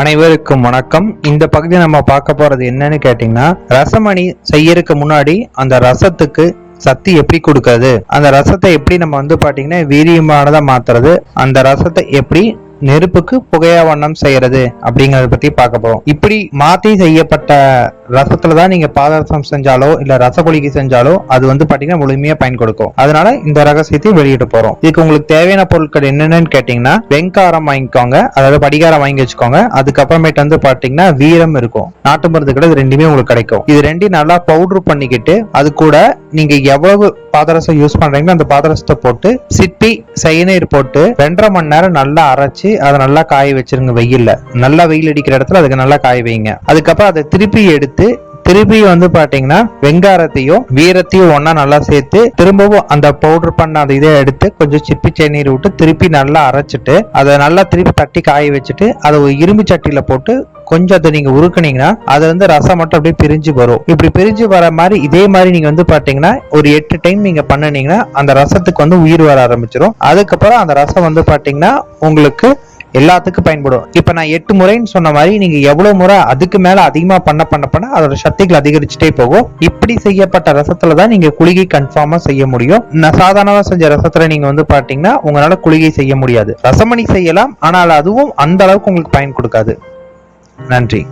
அனைவருக்கும் வணக்கம். இந்த பகுதி நம்ம பார்க்க போறது என்னன்னு கேட்டீங்கன்னா ரசமணி செய்யறதுக்கு முன்னாடி அந்த ரசத்துக்கு சக்தி எப்படி கொடுக்கறது? அந்த ரசத்தை எப்படி நம்ம வந்து பாத்தீங்கன்னா வீரியமானதா மாத்துறது? அந்த ரசத்தை எப்படி நெருப்புக்கு புகையா வண்ணம் செய்யறது? அப்படிங்கறத பத்தி பார்க்க போறோம். இப்படி மாத்தி செய்யப்பட்ட ரசத்துல தான் நீங்க பாதரசம் செஞ்சாலோ இல்ல ரசகுலிக்கு செஞ்சாலோ அது வந்து பாத்தீங்கன்னா முழுமையா பயன் கொடுக்கும். அதனால இந்த ரகசியத்தை வெளியிட போறோம். இதுக்கு உங்களுக்கு தேவையான பொருட்கள் என்னென்னு கேட்டீங்கன்னா வெங்காரம் வாங்கிக்கோங்க அதாவது படிகாரம் வாங்கி வச்சுக்கோங்க. அதுக்கப்புறமேட்டு வந்து பாத்தீங்கன்னா வீரம் இருக்கும். நாட்டு மருந்து கடை இது ரெண்டுமே உங்களுக்கு கிடைக்கும். இது ரெண்டையும் நல்லா பவுடர் பண்ணிக்கிட்டு அது கூட நீங்க எவ்வளவு பாதரசம் யூஸ் பண்றீங்களோ அந்த பாதரசத்தை போட்டு சிப்பி சைனீர் போட்டு ரெண்டரை மணி நேரம் நல்லா அரைச்சு அதை நல்லா காய வச்சிருங்க வெயில்ல. நல்லா வெயில் அடிக்கிற இடத்துல அதுக்கு நல்லா காய வைங்க. அதுக்கப்புறம் அதை திருப்பி எடுத்து திருப்பி வந்து பாத்தீங்கன்னா வெங்காரத்தையும் வீரத்தையும் ஒன்னா நல்லா சேர்த்து திரும்பவும் அந்த பவுடர் பண்ண அந்த இதை எடுத்து கொஞ்சம் சிப்பி சென்னீர் விட்டு திருப்பி நல்லா அரைச்சிட்டு அதை நல்லா திருப்பி தட்டி காய வச்சுட்டு அதை ஒரு இரும்பு சட்டியில போட்டு கொஞ்சம் அதை நீங்க உருக்குனீங்கன்னா அது வந்து ரசம் மட்டும் அப்படியே பிரிஞ்சு வரும். இப்படி பிரிஞ்சு வர மாதிரி இதே மாதிரி நீங்க வந்து பாத்தீங்கன்னா ஒரு எட்டு டைம் நீங்க பண்ணினீங்கன்னா அந்த ரசத்துக்கு வந்து உயிர் வர ஆரம்பிச்சிடும் அதுக்கப்புறம் அந்த ரசம் வந்து பாத்தீங்கன்னா உங்களுக்கு எல்லாத்துக்கும் பயன்படும். இப்போ நான் எட்டு முறைன்னு சொன்ன மாதிரி நீங்க எவ்வளவு முறை அதுக்கு மேல அதிகமா பண்ண பண்ண பண்ண அதோட சக்திகள் அதிகரிச்சுட்டே போகும். இப்படி செய்யப்பட்ட ரசத்துல தான் நீங்க குளிகை கன்ஃபார்மா செய்ய முடியும். நான் சாதாரணமா செஞ்ச ரசத்துல நீங்க வந்து பாத்தீங்கன்னா உங்களால குளிகை செய்ய முடியாது. ரசமணி செய்யலாம் ஆனால் அதுவும் அந்த அளவுக்கு உங்களுக்கு பயன் கொடுக்காது. நன்றி.